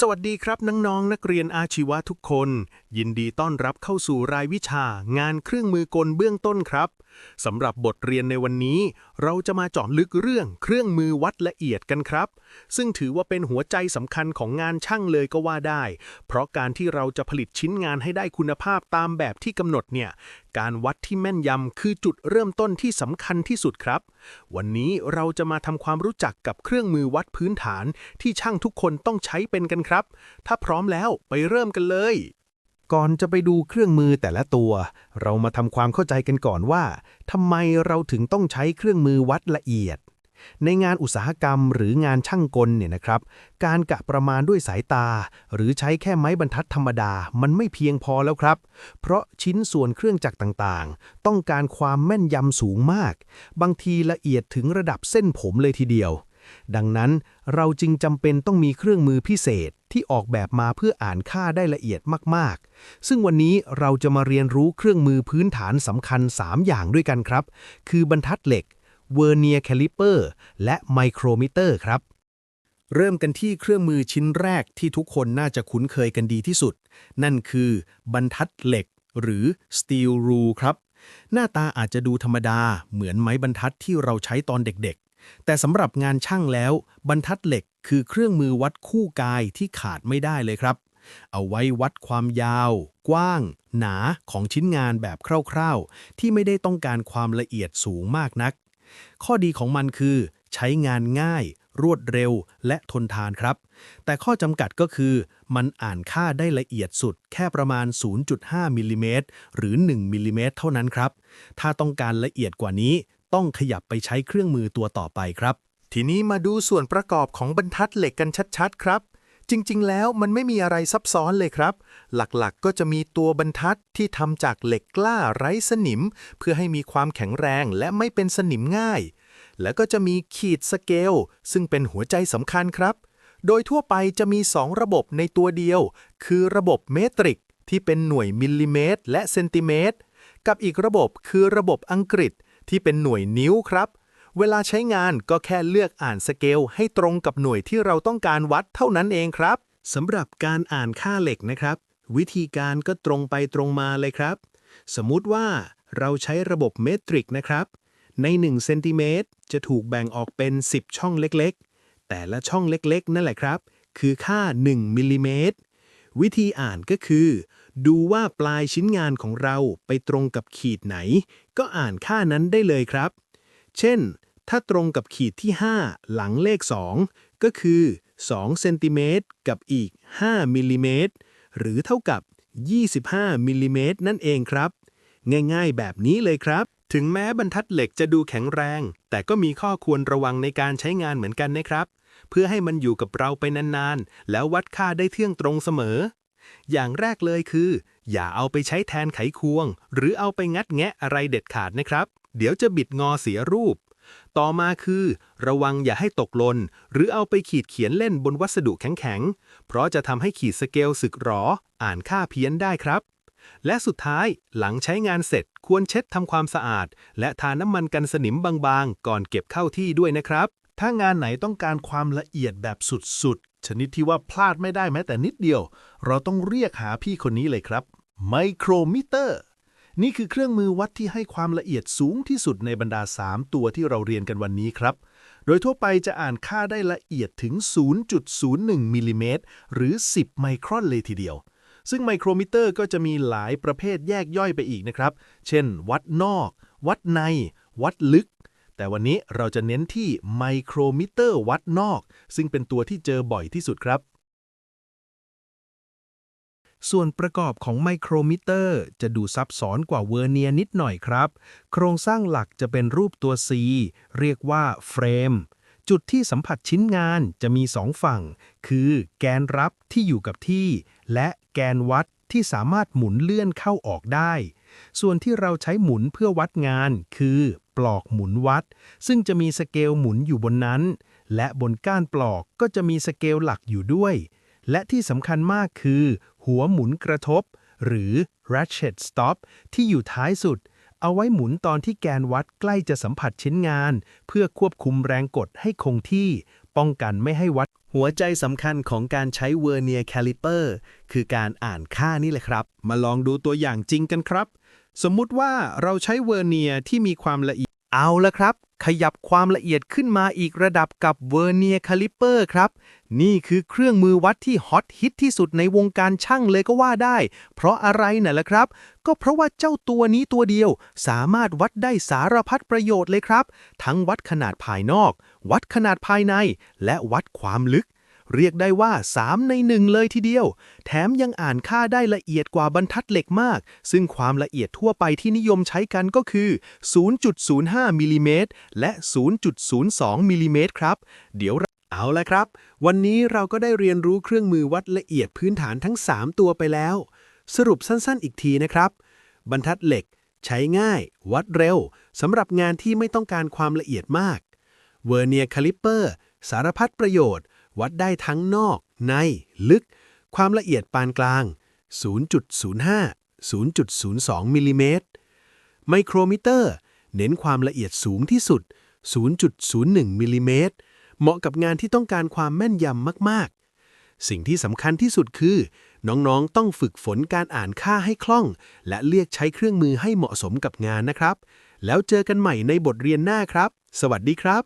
สวัสดีครับน้องๆนักเรียนอาชีวะทุกคน ยินดีต้อนรับเข้าสู่รายวิชางานเครื่องมือกลเบื้องต้นครับสำหรับบทเรียนในวันนี้ เราจะมาเจาะลึกเรื่องเครื่องมือวัดละเอียดกันครับ ซึ่งถือว่าเป็นหัวใจสำคัญของงานช่างเลยก็ว่าได้ เพราะการที่เราจะผลิตชิ้นงานให้ได้คุณภาพตามแบบที่กำหนดเนี่ย การวัดที่แม่นยำคือจุดเริ่มต้นที่สำคัญที่สุดครับ วันนี้เราจะมาทำความรู้จักกับเครื่องมือวัดพื้นฐานที่ช่างทุกคนต้องใช้เป็นกันครับ ถ้าพร้อมแล้วไปเริ่มกันเลย ก่อนจะไปดูเครื่องมือแต่ละตัว เรามาทำความเข้าใจกันก่อนว่าทำไมเราถึงต้องใช้เครื่องมือวัดละเอียด ในงานอุตสาหกรรมหรืองานช่างกลเนี่ยนะครับ การกะประมาณด้วยสายตา หรือใช้แค่ไม้บรรทัดธรรมดา มันไม่เพียงพอแล้วครับ เพราะชิ้นส่วนเครื่องจักรต่างๆ ต้องการความแม่นยำสูงมาก บางทีละเอียดถึงระดับเส้นผมเลยทีเดียว ดังนั้นเราจึงจำเป็นต้องมีเครื่องมือพิเศษที่ออกแบบมาเพื่ออ่านค่าได้ละเอียดมากๆ ซึ่งวันนี้เราจะมาเรียนรู้เครื่องมือพื้นฐานสำคัญ 3 อย่างด้วยกันครับ คือบรรทัดเหล็ก เวอร์เนียแคลิเปอร์และไมโครมิเตอร์ครับ เริ่มกันที่เครื่องมือชิ้นแรกที่ทุกคนน่าจะคุ้นเคยกันดีที่สุด นั่นคือบรรทัดเหล็กหรือ steel rule ครับ หน้าตาอาจจะดูธรรมดาเหมือนไม้บรรทัดที่เราใช้ตอนเด็กๆ แต่สำหรับงานช่างแล้ว บรรทัดเหล็กคือเครื่องมือวัดคู่กายที่ขาดไม่ได้เลยครับ เอาไว้วัดความยาว กว้าง หนาของชิ้นงานแบบคร่าวๆ ที่ไม่ได้ต้องการความละเอียดสูงมากนัก ข้อดีของมันคือ ใช้งานง่าย รวดเร็วและทนทานครับ แต่ข้อจำกัดก็คือ มันอ่านค่าได้ละเอียดสุด แค่ประมาณ 0.5มิลลิเมตรหรือ 1มิลลิเมตรเท่านั้นครับ ถ้าต้องการละเอียดกว่านี้ ต้องขยับไปใช้เครื่องมือตัวต่อไปครับ ทีนี้มาดูส่วนประกอบของบรรทัดเหล็กกันชัดๆ ครับ จริงๆ แล้วมันไม่มีอะไรซับซ้อนเลยครับ หลักๆ ก็จะมีตัวบรรทัดที่ทำจากเหล็กกล้าไร้สนิม เพื่อให้มีความแข็งแรงและไม่เป็นสนิมง่าย แล้วก็จะมีขีดสเกล ซึ่งเป็นหัวใจสำคัญครับ โดยทั่วไปจะมี 2 ระบบในตัวเดียว คือระบบเมตริก ที่เป็นหน่วยมิลลิเมตร และเซนติเมตร กับอีกระบบคือระบบอังกฤษ ที่เป็นหน่วยนิ้วครับ เวลาใช้งานก็แค่เลือกอ่านสเกลให้ตรงกับหน่วยที่เราต้องการวัดเท่านั้นเองครับสำหรับการอ่านค่าเหล็กนะครับ วิธีการก็ตรงไปตรงมาเลยครับ สมมุติว่าเราใช้ระบบเมตริกนะครับ ใน1เซนติเมตรจะถูกแบ่งออกเป็น 10 ช่องเล็กๆ แต่ละช่องเล็กๆ นั่นแหละครับ คือค่า 1มิลลิเมตรวิธีอ่านก็คือ ดูว่าปลายชิ้นงานของเราไปตรงกับขีดไหน ก็อ่านค่านั้นได้เลยครับ เช่น ถ้าตรงกับขีดที่ 5 หลังเลข 2 ก็คือ2เซนติเมตรกับอีก 5มิลลิเมตรหรือเท่ากับ 25มิลลิเมตรนั่นเองครับ ง่ายๆ แบบนี้เลยครับ ถึงแม้บรรทัดเหล็กจะดูแข็งแรง แต่ก็มีข้อควรระวังในการใช้งานเหมือนกันนะครับ เพื่อให้มันอยู่กับเราไปนานๆ แล้ววัดค่าได้เที่ยงตรงเสมอ อย่างแรกเลยคือ อย่าเอาไปใช้แทนไขควง หรือเอาไปงัดแงะอะไรเด็ดขาดนะครับ เดี๋ยวจะบิดงอเสียรูป ต่อมาคือ ระวังอย่าให้ตกหล่นหรือเอาไปขีดเขียนเล่นบนวัสดุแข็งๆ เพราะจะทำให้ขีดสเกลสึกหรอ อ่านค่าเพี้ยนได้ครับ และสุดท้ายหลังใช้งานเสร็จควรเช็ดทำความสะอาด และทาน้ำมันกันสนิมบางๆ ก่อนเก็บเข้าที่ด้วยนะครับ ถ้างานไหนต้องการความละเอียดแบบสุดๆ ชนิดที่ว่าพลาดไม่ได้แม้แต่นิดเดียว เราต้องเรียกหาพี่คนนี้เลยครับไมโครมิเตอร์ นี่คือเครื่องมือวัดที่ให้ความละเอียดสูงที่สุดในบรรดา 3 ตัวที่เราเรียนกันวันนี้ครับ โดยทั่วไปจะอ่านค่าได้ละเอียดถึง 0.01 มิลลิเมตรหรือ 10 ไมครอนเลยทีเดียว ซึ่งไมโครมิเตอร์ก็จะมีหลายประเภทแยกย่อยไปอีกนะครับ เช่น วัดนอก วัดใน วัดลึก แต่วันนี้เราจะเน้นที่ไมโครมิเตอร์วัดนอก ซึ่งเป็นตัวที่เจอบ่อยที่สุดครับ ส่วนประกอบของไมโครมิเตอร์ จะดูซับซ้อนกว่าเวอร์เนียนิดหน่อยครับ โครงสร้างหลักจะเป็นรูปตัว C เรียกว่าเฟรม จุดที่สัมผัสชิ้นงานจะมีสองฝั่ง คือแกนรับที่อยู่กับที่ และแกนวัดที่สามารถหมุนเลื่อนเข้าออกได้ ส่วนที่เราใช้หมุนเพื่อวัดงาน คือปลอกหมุนวัด ซึ่งจะมีสเกลหมุนอยู่บนนั้น และบนก้านปลอกก็จะมีสเกลหลักอยู่ด้วย และที่สำคัญมากคือ หัวหมุนกระทบ หรือ ratchet stop ที่อยู่ท้ายสุด เอาไว้หมุนตอนที่แกนวัดใกล้จะสัมผัสชิ้นงาน เพื่อควบคุมแรงกดให้คงที่ ป้องกันไม่ให้วัด หัวใจสำคัญของการใช้เวอร์เนียแคลิเปอร์คือการอ่านค่านี่แหละครับ มาลองดูตัวอย่างจริงกันครับ สมมุติว่าเราใช้เวอร์เนียที่มีความละเอียดเอาละครับ ขยับความละเอียดขึ้นมาอีกระดับกับเวอร์เนียคาลิเปอร์ครับ นี่คือเครื่องมือวัดที่ฮอตฮิตที่สุดในวงการช่างเลยก็ว่าได้ เพราะอะไรน่ะล่ะครับ ก็เพราะว่าเจ้าตัวนี้ตัวเดียว สามารถวัดได้สารพัดประโยชน์เลยครับ ทั้งวัดขนาดภายนอก วัดขนาดภายใน และวัดความลึก เรียกได้ว่า 3 ใน 1 เลยทีเดียว แถมยังอ่านค่าได้ละเอียดกว่าบรรทัดเหล็กมาก ซึ่งความละเอียดทั่วไปที่นิยมใช้กันก็คือ 0.05มิลลิเมตรและ 0.02มิลลิเมตรครับ เดี๋ยวเราเอาละครับ วันนี้เราก็ได้เรียนรู้เครื่องมือวัดละเอียดพื้นฐานทั้ง 3 ตัวไปแล้ว สรุปสั้นๆ อีกทีนะครับ บรรทัดเหล็ก ใช้ง่าย วัดเร็วสำหรับงานที่ไม่ต้องการความละเอียดมากเวอร์เนียคาลิเปอร์ สารพัดประโยชน์ วัดได้ทั้งนอก ใน ลึก ความละเอียดปานกลาง 0.05 0.02 มิลลิเมตร ไมโครมิเตอร์ เน้นความละเอียดสูงที่สุด 0.01 มิลลิเมตร เหมาะกับงานที่ต้องการความแม่นยำมาก ๆ สิ่งที่สำคัญที่สุดคือ น้อง ๆ ต้องฝึกฝนการอ่านค่าให้คล่อง และเลือกใช้เครื่องมือให้เหมาะสมกับงานนะครับ แล้วเจอกันใหม่ในบทเรียนหน้าครับ สวัสดีครับ